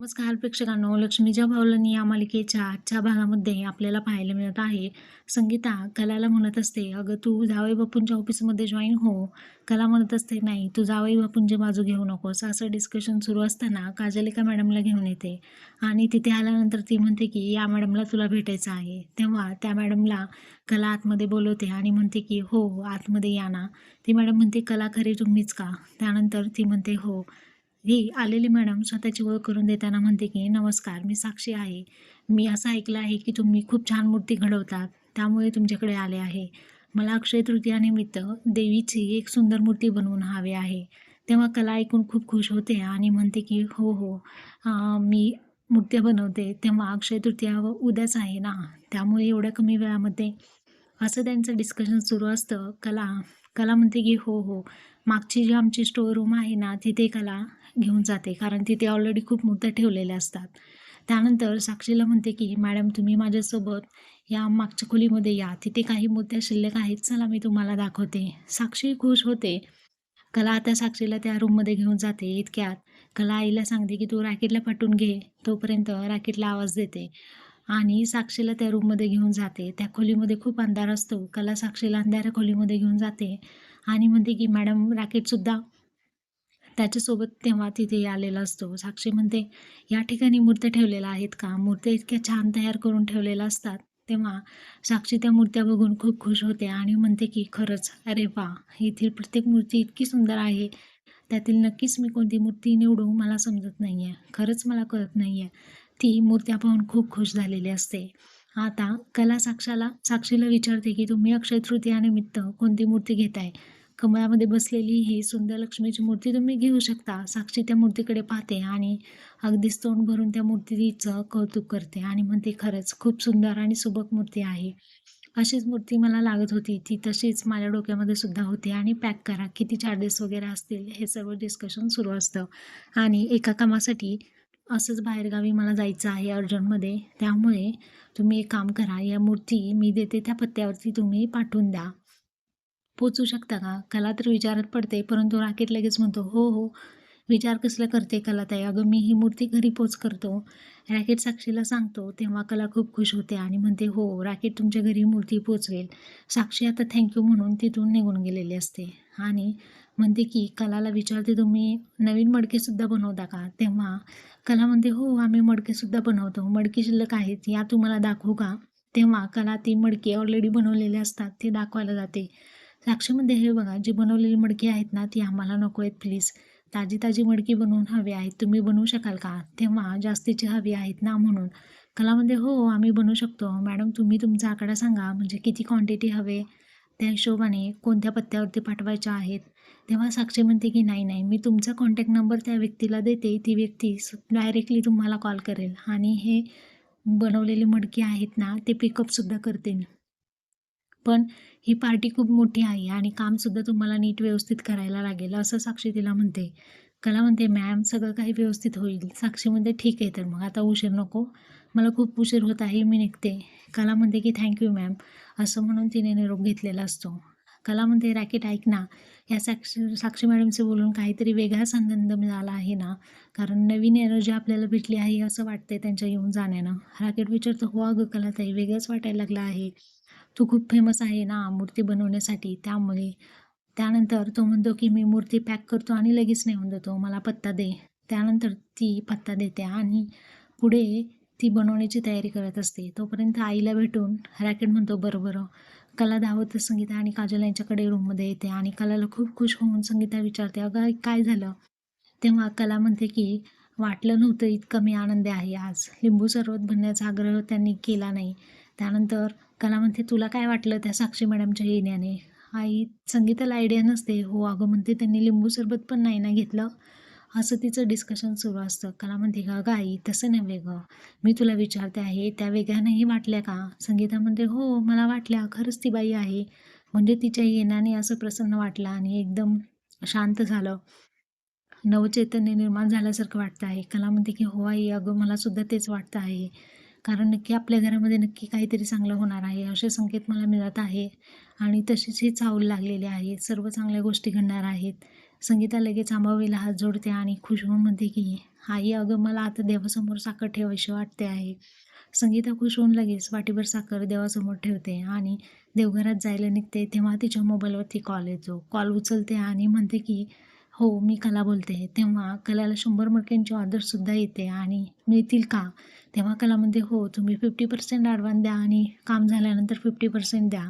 नमस्कार प्रेक्षकांनो. लक्ष्मीच्या भावलनी या मालिकेच्या आजच्या भागामध्ये आपल्याला पाहायला मिळत आहे. संगीता कलाला म्हणत असते अगं तू जावई बापूंच्या ऑफिसमध्ये जॉईन हो. कला म्हणत असते नाही तू जावई बापूंची बाजू घेऊ नकोस. असं डिस्कशन सुरू असताना काजल एका मॅडमला घेऊन येते. आणि तिथे आल्यानंतर ती म्हणते की या मॅडमला तुला भेटायचं आहे. तेव्हा त्या मॅडमला कला आतमध्ये बोलवते आणि म्हणते की हो आतमध्ये या ना. ती मॅडम म्हणते कला खरी तुम्हीच का? त्यानंतर ती म्हणते हो. ही आलेली मॅडम स्वतःची ओळख करून देताना म्हणते की नमस्कार मी साक्षी आहे. मी असं ऐकलं आहे की तुम्ही खूप छान मूर्ती घडवतात. त्यामुळे तुमच्याकडे आले आहे. मला अक्षय तृतीयानिमित्त देवीची एक सुंदर मूर्ती बनवून हवी आहे. तेव्हा कला ऐकून खूप खुश होते आणि म्हणते की हो हो. आ, मी मूर्त्या बनवते. तेव्हा अक्षय तृतीया व उद्याच आहे ना? त्यामुळे एवढ्या कमी वेळामध्ये. असं त्यांचं डिस्कशन सुरू असतं. कला कला म्हणते की हो हो. मागची जी आमची स्टोअर रूम आहे ना तिथे कला घेऊन जाते. कारण तिथे ऑलरेडी खूप मुद्दा ठेवलेल्या असतात. त्यानंतर साक्षीला म्हणते की मॅडम तुम्ही माझ्यासोबत या मागच्या खोलीमध्ये या. तिथे काही मुद्द्या शिल्लक आहेत. चला मी तुम्हाला दाखवते. साक्षी खुश होते. कला आता साक्षीला त्या रूममध्ये घेऊन जाते. इतक्यात कला आईला सांगते की तू रॅकेटला पाठवून घे. तोपर्यंत रॅकेटला आवाज देते. आणि साक्षीला त्या रूममध्ये घेऊन जाते. त्या खोलीमध्ये खूप अंधार असतो. कला साक्षीला अंधाऱ्या खोलीमध्ये घेऊन जाते. आणि म्हणते की मॅडम रॅकेटसुद्धा त्याच्यासोबत तेव्हा तिथे आलेला असतो. साक्षी म्हणते या ठिकाणी मूर्त्या ठेवलेल्या आहेत का? मूर्त्या इतक्या छान तयार करून ठेवलेल्या असतात. तेव्हा साक्षी त्या मूर्त्या बघून खूप खुश होते आणि म्हणते की खरंच अरे वा येथील प्रत्येक मूर्ती इतकी सुंदर आहे. त्यातील नक्कीच मी कोणती मूर्ती निवडू मला समजत नाही आहे खरंच मला कळत नाही आहे ती मूर्त्या पाहून खूप खुश झालेली असते. आता कला साक्षाला साक्षीला विचारते की तुम्ही अक्षय तृतीयानिमित्त कोणती मूर्ती घेताय? कमळामध्ये बसलेली ही सुंदर लक्ष्मीची मूर्ती तुम्ही घेऊ शकता. साक्षी त्या मूर्तीकडे पाहते आणि अगदीच तोंड भरून त्या मूर्तीचं कौतुक करते आणि म्हणते खरंच खूप सुंदर आणि सुबक मूर्ती आहे. अशीच मूर्ती मला लागत होती. ती तशीच माझ्या डोक्यामध्ये सुद्धा होती आणि पॅक करा. किती चार्जेस वगैरे असतील हे सर्व डिस्कशन सुरू असतं. आणि एका कामासाठी असंच बाहेरगावी मला जायचं आहे अर्जंटमध्ये. त्यामुळे तुम्ही एक काम करा. या मूर्ती मी देते. त्या पत्त्यावरती तुम्ही पाठवून द्या. पोचू शकता का? कला तर विचारात पडते परंतु राकेट लगेच म्हणतो हो हो विचार कसला करते कलाताई? अगं मी ही मूर्ती घरी पोच करतो. रॅकेट साक्षीला सांगतो तेव्हा कला खूप खुश होते आणि म्हणते हो रॅकेट तुमच्या घरी मूर्ती पोचवेल. साक्षी आता थँक्यू म्हणून तिथून निघून गेलेली असते. आणि म्हणते की कलाला विचारते तुम्ही नवीन मडकेसुद्धा बनवता का? तेव्हा कला म्हणते हो आम्ही मडकेसुद्धा बनवतो. मडकी शिल्लक आहेत या तुम्हाला दाखवू का? तेव्हा कला ती मडकी ऑलरेडी बनवलेले असतात ते दाखवायला जाते. साक्षीमध्ये हे बघा जी बनवलेली मडकी आहेत ना ती आम्हाला नको आहेत प्लीज ताजी ताजी मडकी बनवून हवी आहेत. तुम्ही बनवू शकाल का? तेव्हा जास्तीची हवी आहेत ना म्हणून. कलामध्ये हो आम्ही बनवू शकतो. मॅडम तुम्ही तुमचा आकडा सांगा म्हणजे किती क्वांटिटी हवे? त्या हिशोबाने कोणत्या पत्त्यावरती पाठवायच्या आहेत? तेव्हा साक्षी म्हणते की नाही नाही मी तुमचा कॉन्टॅक्ट नंबर त्या व्यक्तीला देते. ती व्यक्ती डायरेक्टली तुम्हाला कॉल करेल. आणि हे बनवलेली मडकी आहेत ना ते पिकअपसुद्धा करते पण ही पार्टी खूप मोठी आहे आणि कामसुद्धा तुम्हाला नीट व्यवस्थित करायला लागेल असं साक्षी तिला म्हणते. कला म्हणते मॅम सगळं काही व्यवस्थित होईल. साक्षी म्हणते ठीक आहे तर मग आता उशीर नको. मला खूप उशीर होत आहे मी निघते. कला म्हणते की थँक्यू मॅम. असं म्हणून तिने निरोप घेतलेला असतो. कला म्हणते रॅकेट ऐक ना. या साक्षी साक्षी मॅडमचे बोलून काहीतरी वेगळाच आनंद मिळाला आहे ना. कारण नवीन एनर्जी आपल्याला भेटली आहे असं वाटतंय त्यांच्या येऊन जाण्यानं. रॅकेट विचारतो हो अगं कला ताई वेगळंच वाटायला लागलं आहे. तू खूप फेमस आहे ना मूर्ती बनवण्यासाठी. त्यामुळे त्यानंतर तो म्हणतो की मी मूर्ती पॅक करतो आणि लगेच नेऊन देतो. मला पत्ता दे. त्यानंतर ती पत्ता देते आणि पुढे ती बनवण्याची तयारी करत असते. तोपर्यंत आईला भेटून रॅकेट म्हणतो बरं बरं. कला धावत संगीता आणि काजल यांच्याकडे रूममध्ये येते आणि कलाला खूप खुश होऊन संगीता विचारते अगं काय झालं? तेव्हा कला म्हणते की वाटलं नव्हतं इतकं मी आनंदी आहे आज. लिंबू सरबत बनण्याचा आग्रह त्यांनी केला नाही. त्यानंतर कला म्हणते तुला काय वाटलं त्या साक्षी मॅडमच्या येण्याने? आई संगीताला आयडिया नसते. हो अगं म्हणते त्यांनी लिंबू सरबत पण नाही ना घेतलं. असं तिचं डिस्कशन सुरू असतं. कला म्हणते का अगं आई तसं नव्हे गं. मी तुला विचारते आहे त्या वेगळ्यानंही वाटल्या का? संगीता म्हणते हो मला वाटल्या. खरंच ती बाई आहे. म्हणजे तिच्या येण्याने असं प्रसन्न वाटलं आणि एकदम शांत झालं. नवचैतन्य निर्माण झाल्यासारखं वाटतं आहे. कला म्हणते की हो आई अगं मला सुद्धा तेच वाटतं आहे. कारण नक्की आपल्या घरामध्ये नक्की काहीतरी चांगलं होणार आहे असे संकेत मला मिळत आहे. आणि तशीच ही चावल लागलेली आहे. सर्व चांगल्या गोष्टी घडणार आहेत. संगीता लगेच आंबावीला हात जोडते आणि खुश होऊन म्हणते की आई अगं मला आता देवासमोर साखर ठेवायची वाटते आहे. संगीता खुश होऊन लगेच वाटीभर साखर देवासमोर ठेवते आणि देवघरात जायला निघते तेव्हा तिच्या मोबाईलवरती कॉल येतो. कॉल उचलते आणि म्हणते की हो मी कला बोलते. तेव्हा कलाला शंभर मडक्यांची ऑर्डरसुद्धा येते आणि मिळतील का? तेव्हा कला म्हणते हो तुम्ही फिफ्टी पर्सेंट ॲडव्हान्स द्या आणि काम झाल्यानंतर फिफ्टी पर्सेंट द्या.